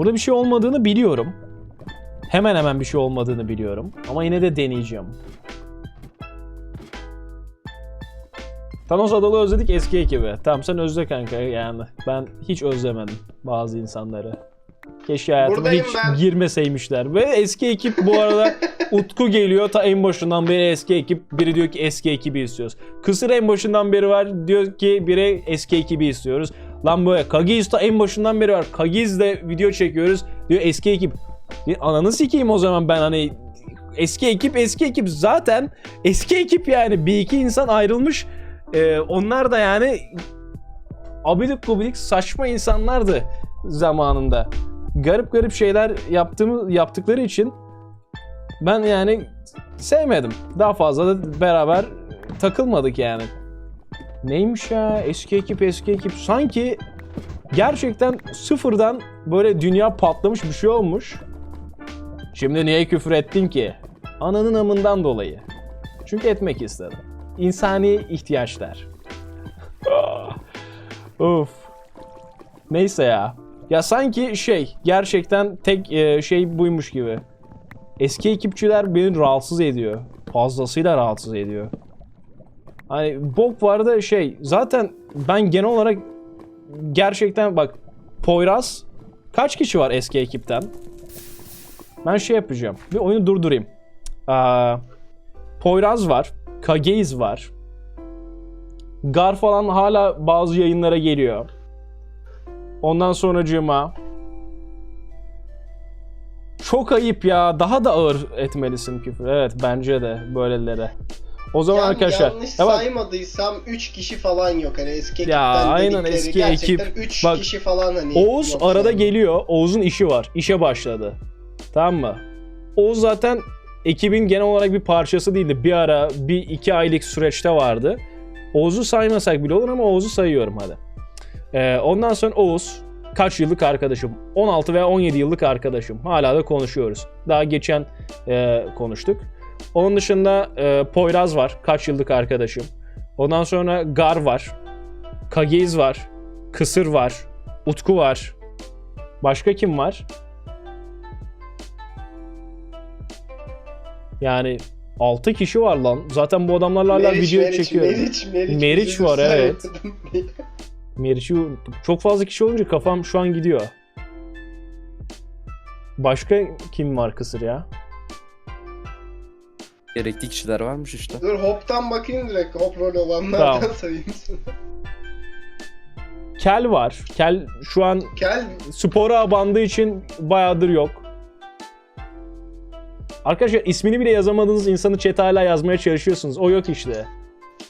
Burada bir şey olmadığını biliyorum. Hemen hemen bir şey olmadığını biliyorum. Ama yine de deneyeceğim. Thanos Adalı özledik eski ekibi. Tamam sen özle kanka yani. Ben hiç özlemedim bazı insanları. Keşke hayatıma Buradayım hiç ben. girmeseymişler. Ve eski ekip bu arada Utku geliyor ta en başından beri eski ekip. Biri diyor ki eski ekibi istiyoruz. Kısır en başından beri var. Diyor ki biri eski ekibi istiyoruz. Lan böyle Kagiz ta en başından beri var. Kagiz'le video çekiyoruz. Diyor eski ekip. Ananı sikeyim o zaman ben hani eski ekip eski ekip zaten eski ekip yani bir iki insan ayrılmış. Ee, onlar da yani abidik gubidik saçma insanlardı zamanında. Garip garip şeyler yaptığımı yaptıkları için ben yani sevmedim. Daha fazla da beraber takılmadık yani. Neymiş ya eski ekip eski ekip sanki gerçekten sıfırdan böyle dünya patlamış bir şey olmuş. Şimdi niye küfür ettin ki? Ananın amından dolayı. Çünkü etmek istedim. İnsani ihtiyaçlar. Of. Neyse ya. Ya sanki şey gerçekten tek e, şey buymuş gibi. Eski ekipçiler beni rahatsız ediyor. Fazlasıyla rahatsız ediyor. Hani bok var da şey zaten ben genel olarak gerçekten bak Poyraz kaç kişi var eski ekipten? Ben şey yapacağım. Bir oyunu durdurayım. Aa, Poyraz var. Kageiz var. Gar falan hala bazı yayınlara geliyor. Ondan sonracığıma çok ayıp ya. Daha da ağır etmelisin küfür. Evet bence de böylelere. O zaman Yani arkadaşlar. yanlış ya bak, saymadıysam 3 kişi falan yok hani eski ekipten Ya, aynen eski ekip. 3 Bak, kişi falan hani Oğuz arada yani. geliyor. Oğuz'un işi var. İşe başladı. Tamam mı? Oğuz zaten ekibin genel olarak bir parçası değildi. Bir ara bir iki aylık süreçte vardı. Oğuz'u saymasak bile olur ama Oğuz'u sayıyorum hadi. Ee, ondan sonra Oğuz kaç yıllık arkadaşım? 16 veya 17 yıllık arkadaşım. Hala da konuşuyoruz. Daha geçen e, konuştuk. Onun dışında e, Poyraz var. Kaç yıllık arkadaşım. Ondan sonra Gar var. Kagiz var. Kısır var. Utku var. Başka kim var? Yani 6 kişi var lan. Zaten bu adamlarla hala Meriç, video Meriç, çekiyorum. Meriç, Meriç, Meriç var, evet. Meriç'i çok fazla kişi olunca kafam şu an gidiyor. Başka kim var kısır ya? Gerekli kişiler varmış işte. Dur hop'tan bakayım direkt hop rol olanlardan Tamam. sayayım sana. Kel var. Kel şu an Gel spora bandığı için bayağıdır yok. Arkadaşlar ismini bile yazamadığınız insanı chat'e hala yazmaya çalışıyorsunuz. O yok işte.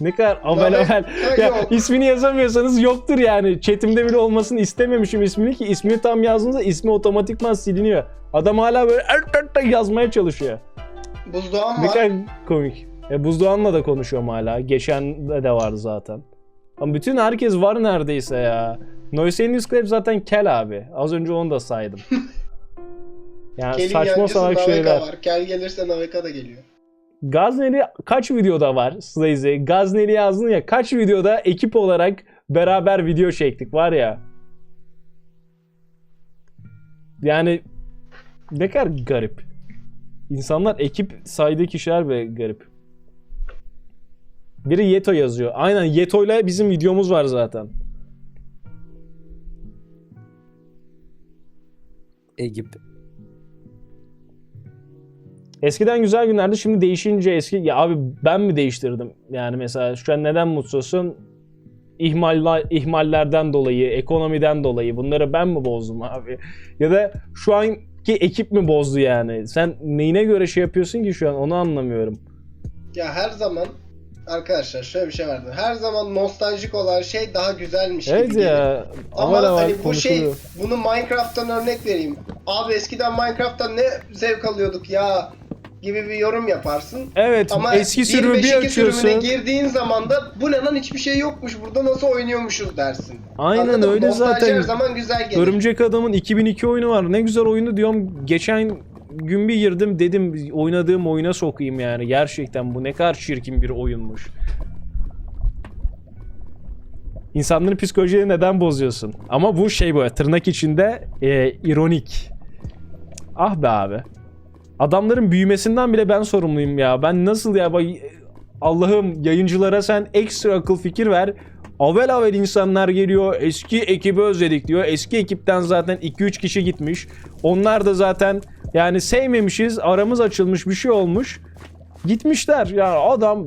Ne kadar avel Lanet- avel. Ha, Ya yok. ismini yazamıyorsanız yoktur yani. Chatimde bile olmasını istememişim ismini ki ismini tam yazdığınızda ismi otomatikman siliniyor. Adam hala böyle ert ert ert yazmaya çalışıyor. Buzdoğan Ne var. kadar komik. E, Buzdoğan'la da konuşuyorum hala. Geçen de, de vardı zaten. Ama bütün herkes var neredeyse ya. Noisenius Club zaten kel abi. Az önce onu da saydım. Yani Kel'in saçma yancısı salak Naveka şeyler. var. Kel gelirse Naveka da geliyor. Gazneli kaç videoda var Slazy? Gazneli yazdın ya kaç videoda ekip olarak beraber video çektik var ya. Yani ne kadar garip. İnsanlar ekip saydığı kişiler ve garip. Biri Yeto yazıyor. Aynen Yeto'yla bizim videomuz var zaten. Egip. Eskiden güzel günlerdi şimdi değişince eski ya abi ben mi değiştirdim? Yani mesela şu an neden mutsuzsun? İhmaller, ihmallerden dolayı, ekonomiden dolayı bunları ben mi bozdum abi? Ya da şu anki ekip mi bozdu yani? Sen neyine göre şey yapıyorsun ki şu an onu anlamıyorum. Ya her zaman arkadaşlar şöyle bir şey vardı. Her zaman nostaljik olan şey daha güzelmiş Evet gibi gelir. ya. Ama aman aman hani bu şey konuşuluyor. bunu Minecraft'tan örnek vereyim. Abi eskiden Minecraft'tan ne zevk alıyorduk ya gibi bir yorum yaparsın. Evet Ama eski sürümü bir 1.5.2 açıyorsun. sürümüne girdiğin zaman da bu ne lan hiçbir şey yokmuş burada nasıl oynuyormuşuz dersin. Aynen Anladın mı? öyle Nostalji zaten. her zaman güzel gelir. Örümcek Adam'ın 2002 oyunu var. Ne güzel oyunu diyorum. Geçen gün bir girdim dedim oynadığım oyuna sokayım yani. Gerçekten bu ne kadar çirkin bir oyunmuş. İnsanların psikolojiyi neden bozuyorsun? Ama bu şey böyle tırnak içinde e, ironik. Ah be abi. Adamların büyümesinden bile ben sorumluyum ya. Ben nasıl ya bak Allah'ım yayıncılara sen ekstra akıl fikir ver. Avel avel insanlar geliyor. Eski ekibi özledik diyor. Eski ekipten zaten 2-3 kişi gitmiş. Onlar da zaten yani sevmemişiz. Aramız açılmış bir şey olmuş. Gitmişler. Ya adam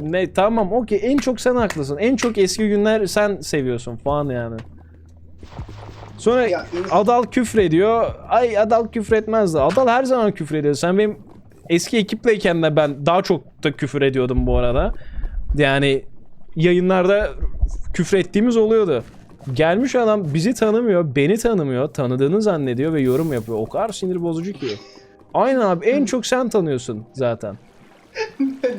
ne tamam okey en çok sen haklısın. En çok eski günler sen seviyorsun falan yani. Sonra Ya, ins- Adal küfrediyor. Ay Adal küfretmezdi. Adal her zaman küfrediyor. Sen benim eski ekipleyken de ben daha çok da küfür ediyordum bu arada. Yani yayınlarda küfrettiğimiz oluyordu. Gelmiş adam bizi tanımıyor, beni tanımıyor, tanıdığını zannediyor ve yorum yapıyor. O kadar sinir bozucu ki. Aynen abi en çok sen tanıyorsun zaten.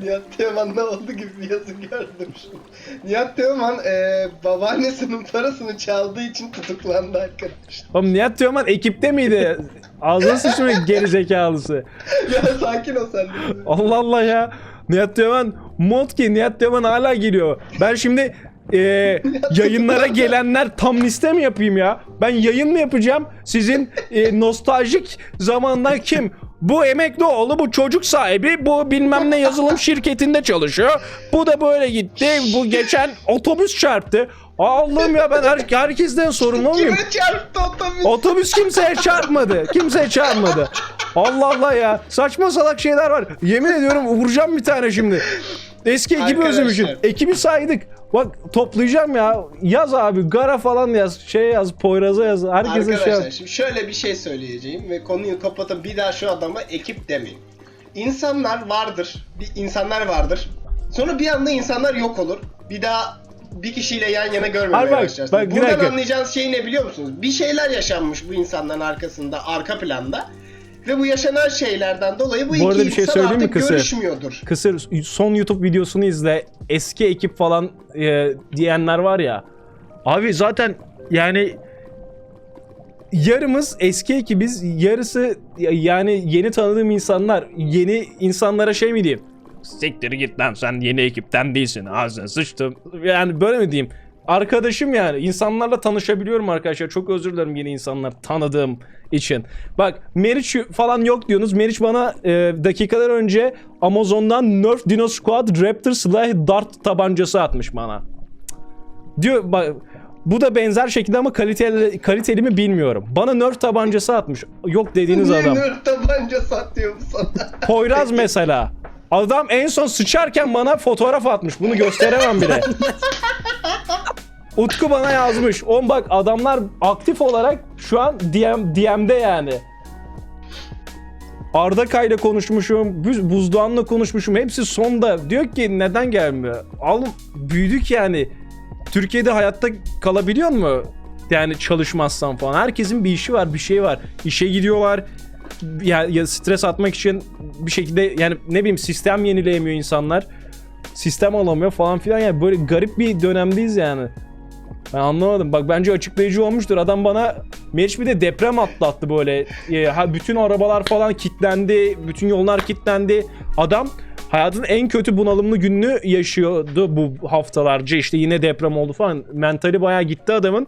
Nihat Teoman ne oldu gibi bir yazı gördüm şimdi. Nihat Teoman e, babaannesinin parasını çaldığı için tutuklandı arkadaşlar. Oğlum Nihat Teoman ekipte miydi? Ağzına sıçtı geri zekalısı. ya sakin ol sen. Allah Allah ya. Nihat Teoman mod ki Nihat Teoman hala geliyor. Ben şimdi e, yayınlara gelenler tam liste mi yapayım ya? Ben yayın mı yapacağım? Sizin e, nostaljik zamandan kim? Bu emekli oğlu, bu çocuk sahibi, bu bilmem ne yazılım şirketinde çalışıyor. Bu da böyle gitti. Bu geçen otobüs çarptı. Allah'ım ya ben her, herkesten sorumlu muyum? Kime çarptı otobüs? Otobüs kimseye çarpmadı. Kimseye çarpmadı. Allah Allah ya. Saçma salak şeyler var. Yemin ediyorum vuracağım bir tane şimdi. Eski ekibi Arkadaşlar. özlemişim. Ekibi saydık. Bak toplayacağım ya. Yaz abi. Gara falan yaz. Şey yaz. Poyraz'a yaz. Herkese şey Arkadaşlar yap. şimdi şöyle bir şey söyleyeceğim ve konuyu kapatıp bir daha şu adama ekip demeyin. İnsanlar vardır. Bir insanlar vardır. Sonra bir anda insanlar yok olur. Bir daha bir kişiyle yan yana görmemeye Hayır bak, başlarsınız. bak, bir Buradan dakika. anlayacağınız şey ne biliyor musunuz? Bir şeyler yaşanmış bu insanların arkasında, arka planda. Ve bu yaşanan şeylerden dolayı bu, Bu iki arada bir şey insan söyleyeyim mi artık kısır? görüşmüyordur. Kısır son YouTube videosunu izle. Eski ekip falan e, diyenler var ya. Abi zaten yani yarımız eski ekibiz. Yarısı yani yeni tanıdığım insanlar. Yeni insanlara şey mi diyeyim? Siktir git lan sen yeni ekipten değilsin. Ağzına sıçtım. Yani böyle mi diyeyim? Arkadaşım yani. insanlarla tanışabiliyorum arkadaşlar. Çok özür dilerim yeni insanlar tanıdığım için. Bak Meriç falan yok diyorsunuz. Meriç bana e, dakikalar önce Amazon'dan Nerf Dino Squad Raptor Silah Dart tabancası atmış bana. Diyor bak bu da benzer şekilde ama kaliteli, kaliteli mi bilmiyorum. Bana Nerf tabancası atmış. Yok dediğiniz Niye adam. nerd tabanca satıyor bu sana? Poyraz mesela. Adam en son sıçarken bana fotoğraf atmış. Bunu gösteremem bile. Utku bana yazmış. On bak adamlar aktif olarak şu an DM, DM'de yani. Arda Kay'la konuşmuşum. Buz- Buzdoğan'la konuşmuşum. Hepsi sonda. Diyor ki neden gelmiyor? Oğlum büyüdük yani. Türkiye'de hayatta kalabiliyor mu? Yani çalışmazsan falan. Herkesin bir işi var, bir şey var. İşe gidiyorlar. Ya, ya stres atmak için bir şekilde yani ne bileyim sistem yenileyemiyor insanlar. Sistem alamıyor falan filan yani böyle garip bir dönemdeyiz yani. Ben anlamadım. Bak bence açıklayıcı olmuştur. Adam bana Meriç bir de deprem atlattı böyle. E, ha, bütün arabalar falan kilitlendi. Bütün yollar kilitlendi. Adam hayatının en kötü bunalımlı gününü yaşıyordu bu haftalarca. İşte yine deprem oldu falan. Mentali bayağı gitti adamın.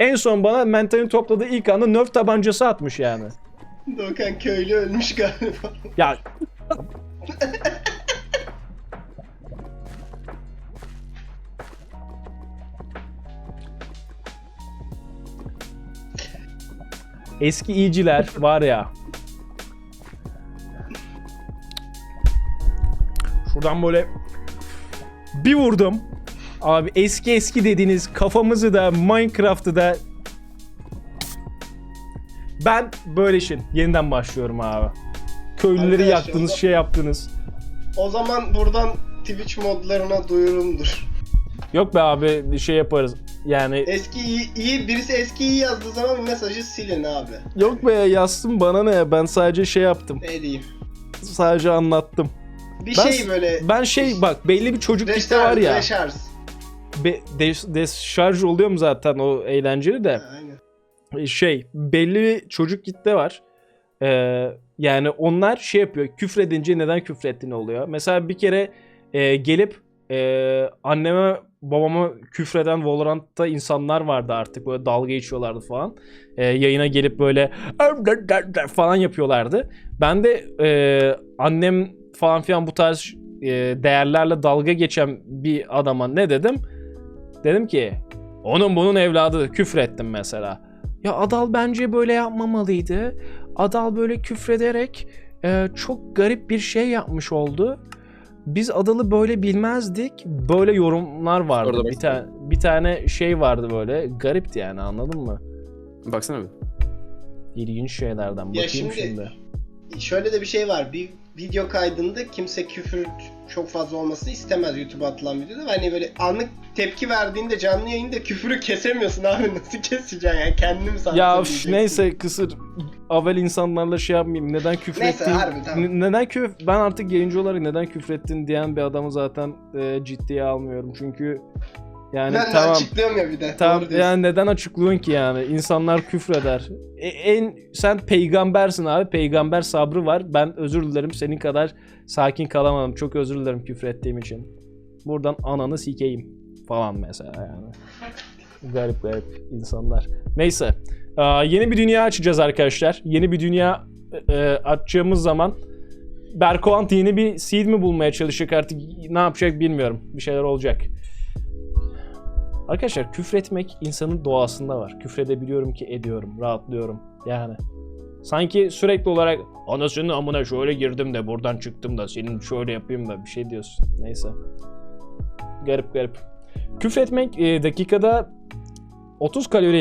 En son bana mentalini topladığı ilk anda nerf tabancası atmış yani. Doğukan köylü ölmüş galiba. Ya Eski iyiciler var ya. Şuradan böyle bir vurdum. Abi eski eski dediğiniz kafamızı da Minecraft'ı da ben böyle işin yeniden başlıyorum abi. Köylüleri Arkadaşlar, yaktınız, o- şey yaptınız. O zaman buradan Twitch modlarına duyurumdur. Yok be abi şey yaparız. Yani Eski iyi, iyi birisi eski iyi yazdığı zaman mesajı silin abi. yok be yazsın bana ne ya ben sadece şey yaptım. Ne diyeyim? Sadece anlattım. Bir Ben- şey böyle Ben şey bak belli bir çocuk kitle var ya. deşarj. Be, des, deşarj oluyor mu zaten o eğlenceli de. Aynen. şey belli bir çocuk kitle var. Ee, yani onlar şey yapıyor. Küfredince neden küfrettiğini oluyor. Mesela bir kere e, gelip e, anneme babama küfreden Valorant'ta insanlar vardı artık böyle dalga geçiyorlardı falan. Ee, yayına gelip böyle falan yapıyorlardı. Ben de e, annem falan filan bu tarz e, değerlerle dalga geçen bir adama ne dedim? Dedim ki onun bunun evladı küfrettim mesela. Ya Adal bence böyle yapmamalıydı. Adal böyle küfrederek e, çok garip bir şey yapmış oldu. Biz Adal'ı böyle bilmezdik. Böyle yorumlar vardı. Orada bir tane bir tane şey vardı böyle. Garipti yani anladın mı? Baksana bir. İlginç şeylerden. Bakayım şimdi- şimdi. Şöyle de bir şey var. Bir video kaydında kimse küfür çok fazla olmasını istemez YouTube'a atılan videoda. Hani böyle anlık tepki verdiğinde canlı yayında küfürü kesemiyorsun abi. Nasıl keseceksin yani? Kendini mi Ya üf, neyse kısır avel insanlarla şey yapmayayım. Neden küfür Neyse, ettiğin- harbi, tamam. Neden küfür ben artık yayıncı olarak neden küfrettin diyen bir adamı zaten e, ciddiye almıyorum. Çünkü yani ben tamam açıklıyorum ya bir de. Tamam yani neden açıklıyorsun ki yani? İnsanlar küfreder. E, en sen peygambersin abi. Peygamber sabrı var. Ben özür dilerim senin kadar sakin kalamadım. Çok özür dilerim küfrettiğim için. Buradan ananı sikeyim falan mesela yani. Garip garip insanlar. Neyse. Aa, yeni bir dünya açacağız arkadaşlar. Yeni bir dünya e, açacağımız zaman Berkoant yeni bir seed mi bulmaya çalışacak artık ne yapacak bilmiyorum. Bir şeyler olacak. Arkadaşlar küfretmek insanın doğasında var. Küfredebiliyorum ki ediyorum, rahatlıyorum. Yani sanki sürekli olarak anasının amına şöyle girdim de buradan çıktım da senin şöyle yapayım da bir şey diyorsun. Neyse. Garip garip. Küfretmek e, dakikada 30 kalori